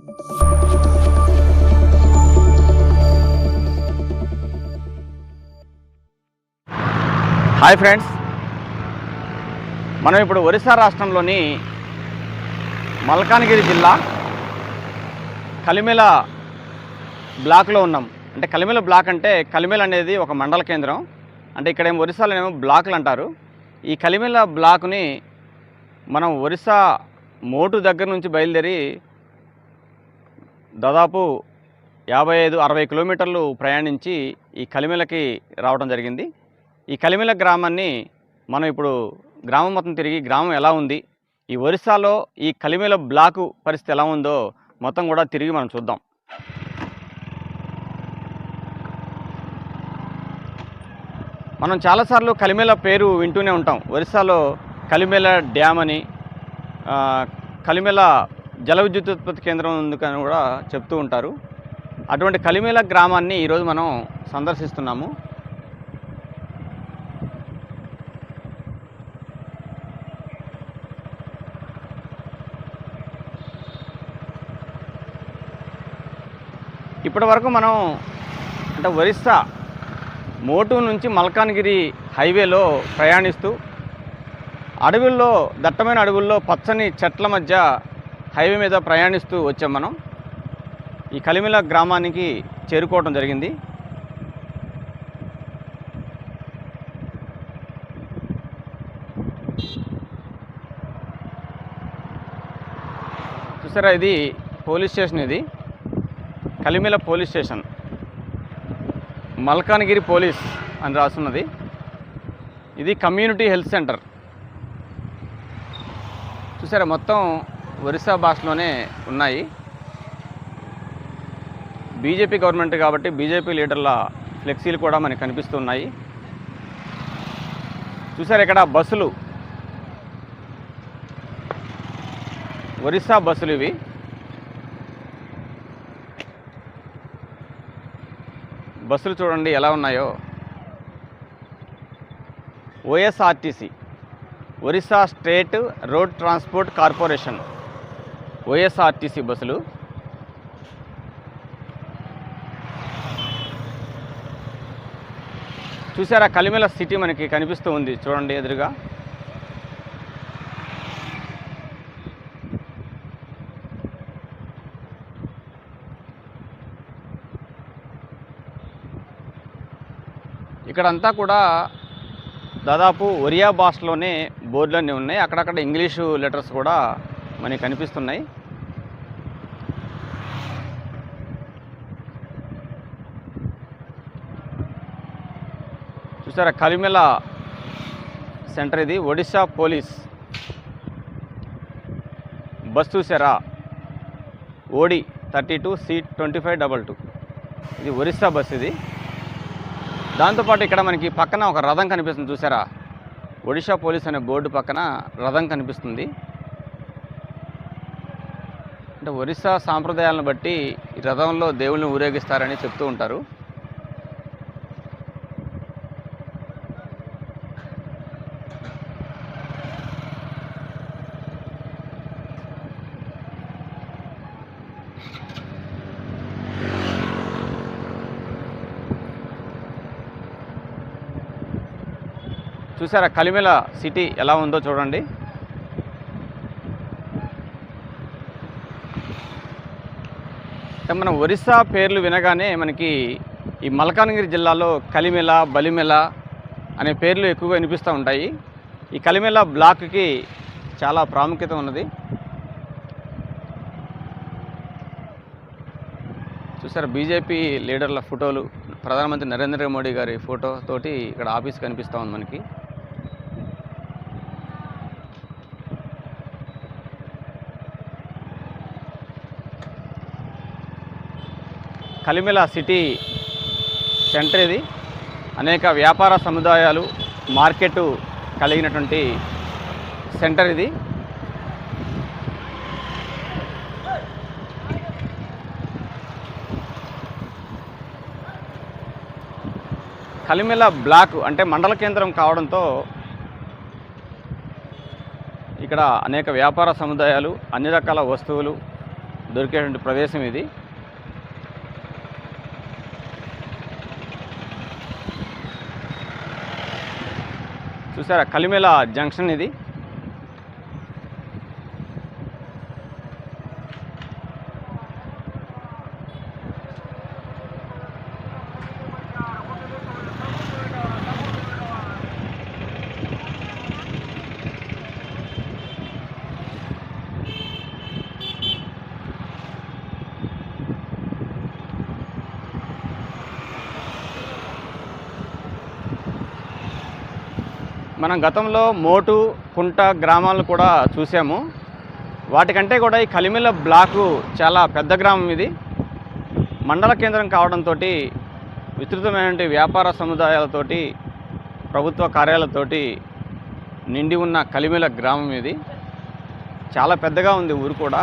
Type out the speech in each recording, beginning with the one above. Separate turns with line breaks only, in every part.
Hi friends. మనం ఇప్పుడు ఒరిస్సా రాష్ట్రంలోని మల్కానగిరి జిల్లా కలిమెల బ్లాక్లో ఉన్నాం. అంటే కలిమెల బ్లాక్ అంటే కలిమెల అనేది ఒక మండల కేంద్రం. అంటే ఇక్కడ ఏమో ఒరిస్సాలో ఏమో బ్లాకులు అంటారు. ఈ కలిమెల బ్లాక్ని మనం ఒరిస్సా మోటు దగ్గర నుంచి బయలుదేరి దాదాపు యాభై ఐదు అరవై కిలోమీటర్లు ప్రయాణించి ఈ కలిమిలకి రావడం జరిగింది. ఈ కలిమిల గ్రామాన్ని మనం ఇప్పుడు గ్రామం మొత్తం తిరిగి గ్రామం ఎలా ఉంది ఈ ఒరిస్సాలో ఈ కలిమిల బ్లాకు పరిస్థితి ఎలా ఉందో మొత్తం కూడా తిరిగి మనం చూద్దాం. మనం చాలాసార్లు కలిమేల పేరు వింటూనే ఉంటాం. ఒరిస్సాలో కలిమేల డ్యామ్ అని కలిమేల జల విద్యుత్ ఉత్పత్తి కేంద్రం ఉందని కూడా చెప్తూ ఉంటారు. అటువంటి కలిమేల గ్రామాన్ని ఈరోజు మనం సందర్శిస్తున్నాము. ఇప్పటి వరకు మనం అంటే ఒరిస్సా మోటు నుంచి మల్కాన్గిరి హైవేలో ప్రయాణిస్తూ అడవుల్లో దట్టమైన అడవుల్లో పచ్చని చెట్ల మధ్య హైవే మీద ప్రయాణిస్తూ వచ్చాం మనం. ఈ కలిమిల గ్రామానికి చేరుకోవడం జరిగింది. చూసారా ఇది పోలీస్ స్టేషన్ ఇది. Kalimela police station. Malkangiri police అని రాస్తున్నది ఇది కమ్యూనిటీ హెల్త్ సెంటర్. చూసారా మొత్తం ఒరిస్సా భాషలోనే ఉన్నాయి. బీజేపీ గవర్నమెంట్ కాబట్టి బీజేపీ లీడర్ల ఫ్లెక్సీలు కూడా మనకు కనిపిస్తున్నాయి. చూసారు ఇక్కడ బస్సులు? ఒరిస్సా బస్సులు ఇవి. బస్సులు చూడండి ఎలా ఉన్నాయో. OSRTC Orissa state road transport corporation. YSRTC బస్సులు. చూసారా కలిమెల సిటీ మనకి కనిపిస్తూ ఉంది చూడండి ఎదురుగా. ఇక్కడంతా కూడా దాదాపు ఒరియా భాషలోనే బోర్డులన్నీ ఉన్నాయి. అక్కడక్కడ ఇంగ్లీషు లెటర్స్ కూడా మనకి కనిపిస్తున్నాయి. చూసారా? కలిమెల సెంటర్ ఇది. ఒడిశా పోలీస్. బస్ చూసారా? OD thirty two seat twenty five double two. ఇది ఒరిస్సా బస్ ఇది. దాంతోపాటు ఇక్కడ మనకి పక్కన ఒక రథం కనిపిస్తుంది. చూసారా? ఒడిషా పోలీస్ అనే బోర్డు పక్కన రథం కనిపిస్తుంది. అంటే ఒరిస్సా సాంప్రదాయాలను బట్టి ఈ రథంలో దేవుళ్ళని ఊరేగిస్తారని చెప్తూ ఉంటారు. చూసారా కలిమెల సిటీ ఎలా ఉందో చూడండి. మనం ఒరిస్సా పేర్లు వినగానే మనకి ఈ మల్కానగిరి జిల్లాలో కలిమెల బలిమెల అనే పేర్లు ఎక్కువగా వినిపిస్తూ ఉంటాయి. ఈ కలిమెల బ్లాక్కి చాలా ప్రాముఖ్యత ఉన్నది. చూసారా బీజేపీ లీడర్ల ఫోటోలు ప్రధానమంత్రి నరేంద్ర మోడీ గారి ఫోటో తోటి ఇక్కడ ఆఫీస్ కనిపిస్తూ ఉంది మనకి. కలిమిల సిటీ సెంటర్ ఇది. అనేక వ్యాపార సముదాయాలు మార్కెట్ కలిగినటువంటి సెంటర్ ఇది. కలిమిల బ్లాక్ అంటే మండల కేంద్రం కావడంతో ఇక్కడ అనేక వ్యాపార సముదాయాలు అన్ని రకాల వస్తువులు దొరికేటువంటి ప్రదేశం ఇది. చూసారా కలిమేల జంక్షన్ ఇది. మనం గతంలో మోటు కుంట గ్రామాలను కూడా చూసాము. వాటికంటే కూడా ఈ కలిమిల బ్లాకు చాలా పెద్ద గ్రామం ఇది. మండల కేంద్రం కావడంతో విస్తృతమైనటువంటి వ్యాపార సముదాయాలతోటి ప్రభుత్వ కార్యాలతోటి నిండి ఉన్న కలిమిల గ్రామం ఇది. చాలా పెద్దగా ఉంది ఊరు కూడా.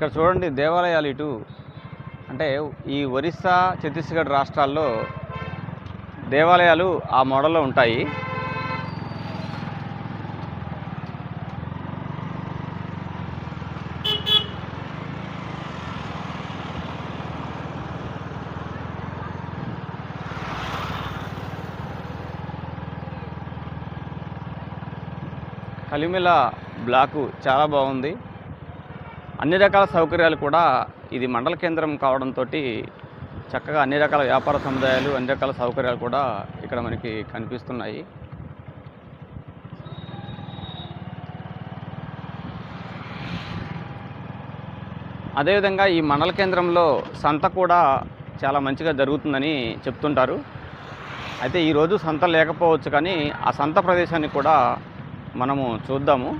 ఇక్కడ చూడండి దేవాలయాలు ఇటు. అంటే ఈ ఒరిస్సా ఛత్తీస్గఢ్ రాష్ట్రాల్లో దేవాలయాలు ఆ మోడల్లో ఉంటాయి. కలిమిల బ్లాకు చాలా బాగుంది. అన్ని రకాల సౌకర్యాలు కూడా ఇది మండల కేంద్రం కావడంతో చక్కగా అన్ని రకాల వ్యాపార సముదాయాలు అన్ని రకాల సౌకర్యాలు కూడా ఇక్కడ మనకి కనిపిస్తున్నాయి. అదేవిధంగా ఈ మండల కేంద్రంలో సంత కూడా చాలా మంచిగా జరుగుతుందని చెప్తుంటారు. అయితే ఈరోజు సంత లేకపోవచ్చు కానీ ఆ సంత ప్రదేశాన్ని కూడా మనము చూద్దాము.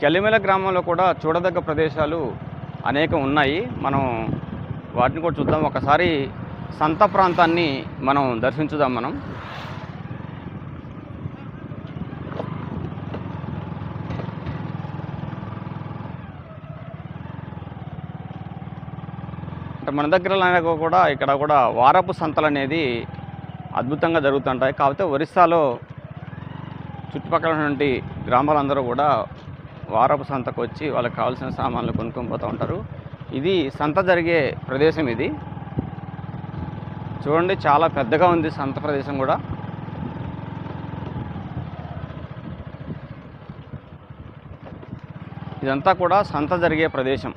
కెల్లిమెల గ్రామంలో కూడా చూడదగ్గ ప్రదేశాలు అనేకం ఉన్నాయి. మనం వాటిని కూడా చూద్దాం. ఒకసారి సంత ప్రాంతాన్ని మనం దర్శించుదాం మనం. అంటే మన దగ్గర కూడా ఇక్కడ కూడా వారపు సంతలు అనేది అద్భుతంగా జరుగుతుంటాయి. కాకపోతే ఒరిస్సాలో చుట్టుపక్కల ఉన్నటువంటి గ్రామాలందరూ కూడా వారపు సంతకు వచ్చి వాళ్ళకి కావాల్సిన సామాన్లు కొనుక్కొని పోతూ ఉంటారు. ఇది సంత జరిగే ప్రదేశం ఇది. చూడండి చాలా పెద్దగా ఉంది సంత ప్రదేశం కూడా. ఇదంతా కూడా సంత జరిగే ప్రదేశం.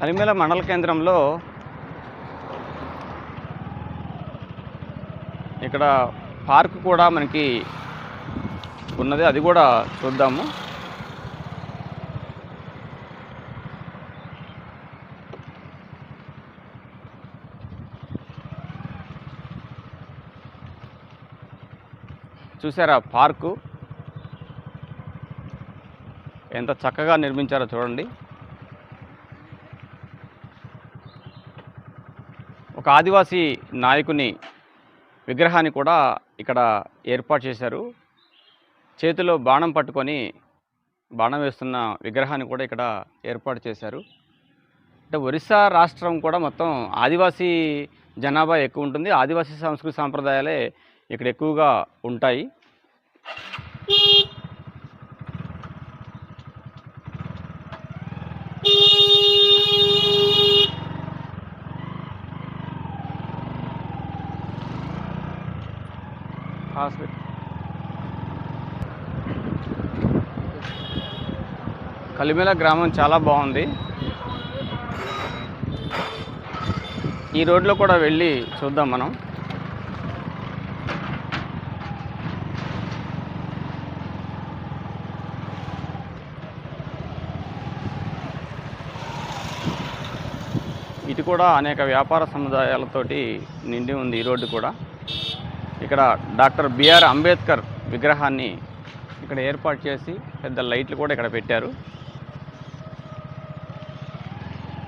కలిమేల మండల కేంద్రంలో ఇక్కడ పార్క్ కూడా మనకి ఉన్నది. అది కూడా చూద్దాము. చూసారా పార్కు? ఎంత చక్కగా నిర్మించారో చూడండి. ఒక ఆదివాసీ నాయకుని విగ్రహాన్ని కూడా ఇక్కడ ఏర్పాటు చేశారు. చేతిలో బాణం పట్టుకొని బాణం వేస్తున్న విగ్రహాన్ని కూడా ఇక్కడ ఏర్పాటు చేశారు. అంటే ఒరిస్సా రాష్ట్రం కూడా మొత్తం ఆదివాసీ జనాభా ఎక్కువ ఉంటుంది. ఆదివాసీ సంస్కృతి సాంప్రదాయాలే ఇక్కడ ఎక్కువగా ఉంటాయి. హాస్పిటల్ కలిమేల గ్రామం చాలా బాగుంది. ఈ రోడ్లో కూడా వెళ్ళి చూద్దాం మనం. ఇది కూడా అనేక వ్యాపార సముదాయాలతోటి నిండి ఉంది ఈ రోడ్డు కూడా. ఇక్కడ డాక్టర్ బిఆర్ అంబేద్కర్ విగ్రహాన్ని ఇక్కడ ఏర్పాటు చేసి పెద్ద లైట్లు కూడా ఇక్కడ పెట్టారు.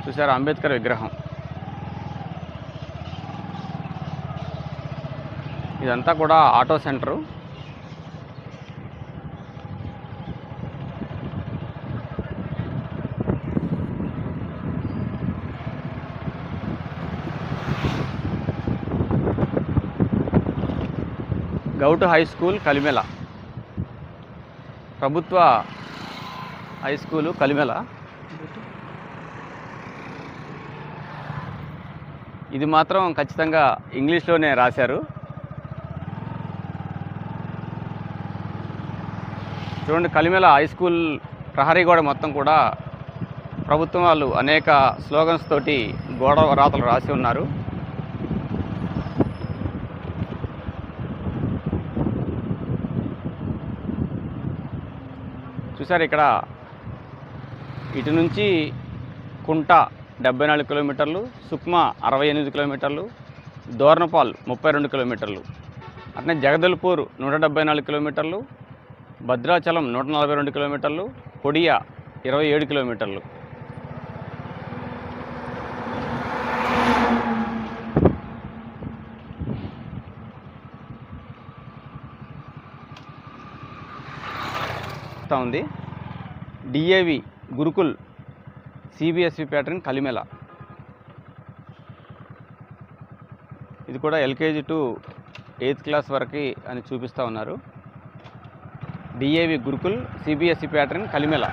చూసారు అంబేద్కర్ విగ్రహం? ఇదంతా కూడా auto centre. Gautu high school Kalimela. ప్రభుత్వ హై స్కూలు కలిమెల. ఇది మాత్రం ఖచ్చితంగా ఇంగ్లీష్లోనే రాశారు. చూడండి కలిమెల హై స్కూల్ ప్రహరీ గోడ మొత్తం కూడా ప్రభుత్వం వాళ్ళు అనేక స్లోగన్స్ తోటి గోడ రాతలు రాసి ఉన్నారు. చూసారు ఇక్కడ. ఇటు నుంచి కుంట డెబ్బై నాలుగు కిలోమీటర్లు సుక్మా అరవై ఎనిమిది కిలోమీటర్లు దోర్నపాల్ ముప్పై రెండు కిలోమీటర్లు అట్నే జగదల్పూర్ నూట డెబ్బై నాలుగు కిలోమీటర్లు భద్రాచలం నూట నలభై రెండు కిలోమీటర్లు కొడియా ఇరవై ఏడు కిలోమీటర్లు. వస్తూ ఉంది. DAV Gurukul CBSE pattern Kalimela. ఇది కూడా ఎల్కేజీ టు ఎయిత్ క్లాస్ వరకు అని చూపిస్తూ ఉన్నారు. DAV Gurukul CBSE pattern Kalimela.